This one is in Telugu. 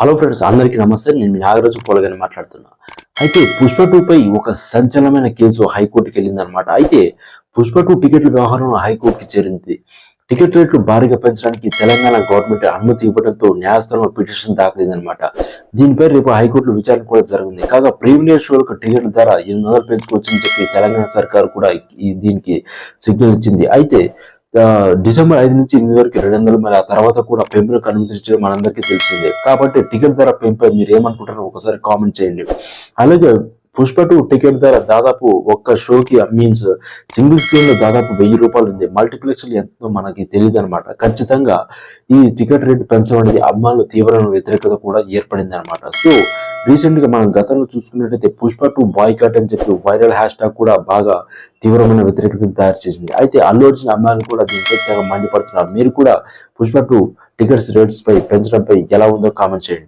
హలో ఫ్రెండ్స్ అందరికీ నమస్తే. నేను మీ నాగరాజు పోలగాని మాట్లాడుతున్నా. అయితే పుష్ప టూ పై ఒక సంచలనమైన కేసు హైకోర్టుకి వెళ్ళిందనమాట అయితే పుష్ప టూ టికెట్ల వ్యవహారం హైకోర్టుకి చేరింది. టికెట్ రేట్లు భారీగా పెంచడానికి తెలంగాణ గవర్నమెంట్ అనుమతి ఇవ్వడంతో న్యాయస్థానంలో పిటిషన్ దాఖలైందనమాట దీనిపై రేపు హైకోర్టులో విచారణ కూడా జరిగింది. కాగా ప్రీమియర్ షోలకు టికెట్ల ధర ఎనిమిది వందలు పెంచుకోవచ్చని చెప్పి తెలంగాణ సర్కార్ కూడా దీనికి సిగ్నల్ ఇచ్చింది. అయితే డిసెంబర్ ఐదు నుంచి ఎనిమిది వరకు రెండు వందల మరి ఆ తర్వాత కూడా పెంపును అనుమతించడం మనందరికీ తెలిసిందే. కాబట్టి టికెట్ ధర పెంపై మీరు ఏమనుకుంటారో ఒకసారి కామెంట్ చేయండి. అలాగే పుష్ప టూ టికెట్ ధర దాదాపు ఒక్క షోకి మీన్స్ సింగిల్ స్క్రీన్లో దాదాపు వెయ్యి రూపాయలు ఉంది. మల్టీప్లెక్స్ ఎంతో మనకి తెలియదు అనమాట ఖచ్చితంగా ఈ టికెట్ రేట్ పెంచడం అనేది అమ్మాయిలు తీవ్రమైన వ్యతిరేకత కూడా ఏర్పడింది అనమాట సో రీసెంట్గా మనం గతంలో చూసుకున్నట్టయితే పుష్ప టూ బాయ్కాట్ అని చెప్పి వైరల్ హ్యాష్ ట్యాగ్ కూడా బాగా తీవ్రమైన వ్యతిరేకత తయారు చేసింది. అయితే అల్లు అర్జున్ అమ్మాయిలు కూడా దీనిపై తెగ మండిపడుతున్నారు. మీరు కూడా పుష్ప టూ టికెట్స్ రేట్స్ పై పెంచడంపై ఎలా ఉందో కామెంట్ చేయండి.